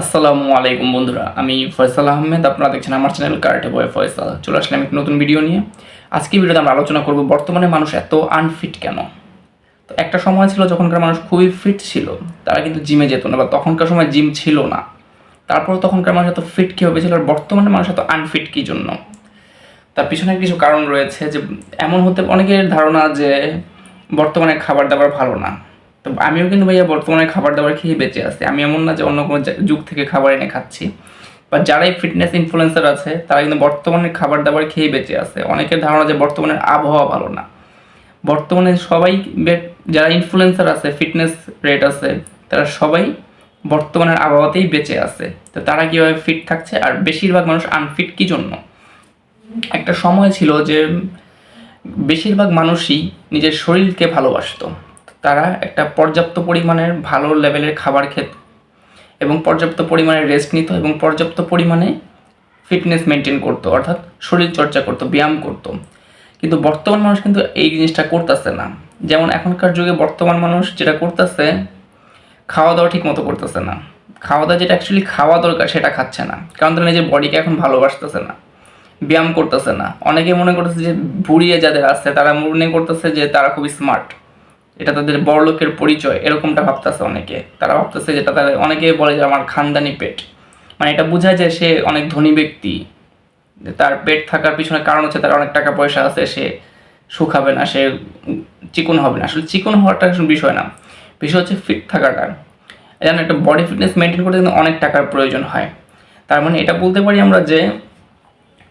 আসসালামু আলাইকুম বন্ধুরা, আমি ফয়সাল আহমেদ, আপনারা দেখছেন আমার চ্যানেল কার্টে বয় ফয়সাল চলে আসলাম একটি নতুন ভিডিও নিয়ে। আজকে ভিডিওতে আমরা আলোচনা করব বর্তমানে মানুষ এত আনফিট কেন? তো একটা সময় ছিল যখনকার মানুষ খুবই ফিট ছিল, তারা কিন্তু জিমে যেত না, বা তখনকার সময় জিম ছিল না। তারপর তখনকার মানুষ এত ফিট কীভাবে ছিল, আর বর্তমানে মানুষ এত আনফিট কী জন্য? তার পিছনে কিছু কারণ রয়েছে যে, এমন হতে অনেকের ধারণা যে, বর্তমানে খাবার দাবার ভালো না। তো আমিও কিন্তু ভাইয়া বর্তমানে খাবার দাবার খেয়ে বেঁচে আছি। আমি এমন না যে অন্য কোনো যুগ থেকে খাবার এনে খাচ্ছি। বা যারাই ফিটনেস ইনফ্লুয়েন্সার আছে, তারা কিন্তু বর্তমানে খাবার দাবার খেয়ে বেঁচে আছে। অনেকের ধারণা যে বর্তমানের আবহাওয়া ভালো না। বর্তমানে সবাই যারা ইনফ্লুয়েন্সার আছে ফিটনেস রেট আছে, তারা সবাই বর্তমানের আবহাওয়াতেই বেঁচে আছে। তো তারা কীভাবে ফিট থাকছে? আর বেশিরভাগ মানুষ আনফিট কী জন্য? একটা সময় ছিল যে বেশিরভাগ মানুষই নিজের শরীরকে ভালোবাসতো। তারা একটা পর্যাপ্ত পরিমাণের ভালো লেভেলের খাবার খেত এবং পর্যাপ্ত পরিমাণে রেস্ট নিত এবং পর্যাপ্ত পরিমাণে ফিটনেস মেনটেন করতো, অর্থাৎ শরীর চর্চা করতো, ব্যায়াম করতো। কিন্তু বর্তমান মানুষ কিন্তু এই জিনিসটা করতেছে না। যেমন এখনকার যুগে বর্তমান মানুষ যেটা করতেছে খাওয়া দাওয়া ঠিক মতো করতেছে না। খাওয়া দাওয়া যেটা অ্যাকচুয়ালি খাওয়া দরকার সেটা খাচ্ছে না। কারণ তারা নিজের বডিকে এখন ভালোবাসতেছে না, ব্যায়াম করতেছে না। অনেকে মনে করতেছে যে বুড়িয়ে যাদের আছে তারা মনে করতেছে যে তারা খুবই স্মার্ট এটা তাদের বড়লোকের পরিচয়, এরকমটা ভাবতেছে অনেকে। তারা ভাবতেছে যেটা তারা অনেকে বলে যে আমার খানদানি পেট। মানে এটা বোঝায় যে সে অনেক ধনী ব্যক্তি তার পেট থাকার পিছনে কারণ হচ্ছে তার অনেক টাকা পয়সা আছে, সে শুকাবে না, সে চিকন হবে না। আসলে চিকন হওয়াটা বিষয় না। বিষয় হচ্ছে ফিট থাকাটা। যেন একটা বডি ফিটনেস মেনটেন করতে কিন্তু অনেক টাকার প্রয়োজন হয়। তার মানে এটা বলতে পারি আমরা যে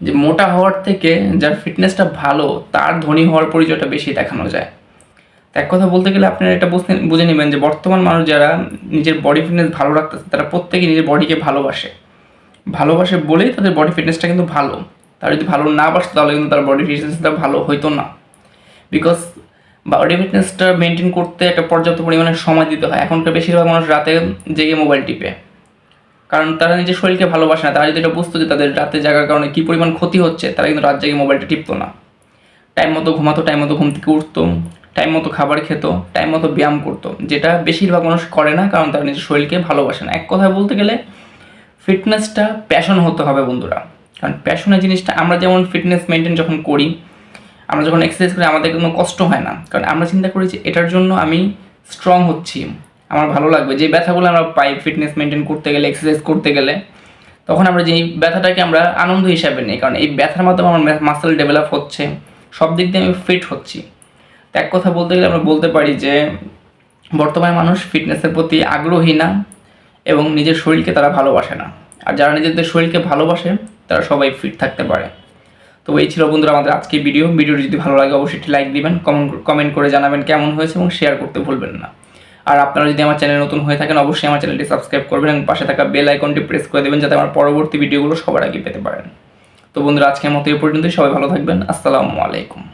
যে মোটা হওয়ার থেকে যার ফিটনেসটা ভালো, তার ধনী হওয়ার পরিচয়টা বেশি দেখানো যায়। এক কথা বলতে গেলে আপনারা এটা বুঝতে, বুঝে নেবেন যে বর্তমান মানুষ যারা নিজের বডি ফিটনেস ভালো রাখতেছে, তারা প্রত্যেকে নিজের বডিকে ভালোবাসে। ভালোবাসে বলেই তাদের বডি ফিটনেসটা কিন্তু ভালো। তারা যদি ভালো না বাসতো তাহলে কিন্তু তার বডি ফিটনেসটা ভালো হইতো না। বিকজ বডি ফিটনেসটা মেনটেন করতে একটা পর্যাপ্ত পরিমাণে সময় দিতে হয়। এখনকার বেশিরভাগ মানুষ রাতে জেগে মোবাইল টিপে। কারণ তারা নিজের শরীরকে ভালোবাসে না। তারা যদি এটা বুঝতো যে তাদের রাতে জাগার কারণে কী পরিমাণ ক্ষতি হচ্ছে, তারা কিন্তু রাত জেগে মোবাইলটা টিপতো না। টাইম মতো ঘুমাতো টাইম মতো ঘুম থেকে উঠতো। টাইম মতো খাবার খেত টাইম মতো ব্যায়াম করতো। যেটা বেশিরভাগ মানুষ করে না, কারণ তারা নিজের শরীরকে ভালোবাসে না। এক কথায় বলতে গেলে ফিটনেসটা প্যাশন হতে হবে বন্ধুরা। কারণ প্যাশনের জিনিসটা আমরা যেমন ফিটনেস মেনটেন যখন করি, আমরা যখন এক্সারসাইজ করি, আমাদের কোনো কষ্ট হয় না। কারণ আমরা চিন্তা করি যে এটার জন্য আমি স্ট্রং হচ্ছি। আমার ভালো লাগবে। যে ব্যথাগুলো আমরা পাই ফিটনেস মেনটেন করতে গেলে এক্সারসাইজ করতে গেলে, তখন আমরা যেই ব্যথাটাকে আমরা আনন্দ হিসাবে নিই। কারণ এই ব্যথার মাধ্যমে আমার মাসেল ডেভেলপ হচ্ছে সব দিক দিয়ে আমি ফিট হচ্ছি। এক কথা বলতে গেলে আমরা বলতে পারি যে, বর্তমানে মানুষ ফিটনেসের প্রতি আগ্রহী না এবং নিজের শরীরকে তারা ভালোবাসে না। আর যারা নিজেদের শরীরকে ভালোবাসে, তারা সবাই ফিট থাকতে পারে। তো এই ছিল বন্ধুরা আমাদের আজকের ভিডিও ভিডিওটি যদি ভালো লাগে, অবশ্যই একটি লাইক দিবেন কমেন্ট কমেন্ট করে জানাবেন কেমন হয়েছে এবং শেয়ার করতে ভুলবেন না। আর আপনারা যদি আমার চ্যানেল নতুন হয়ে থাকেন, অবশ্যই আমার চ্যানেলটি সাবস্ক্রাইব করবেন এবং পাশে থাকা বেল আইকনটি প্রেস করে দেবেন যাতে আমার পরবর্তী ভিডিওগুলো সবার আগে পেতে পারেন। তো বন্ধুরা, আজকের মতো এই পর্যন্তই। সবাই ভালো থাকবেন। আসসালামু আলাইকুম।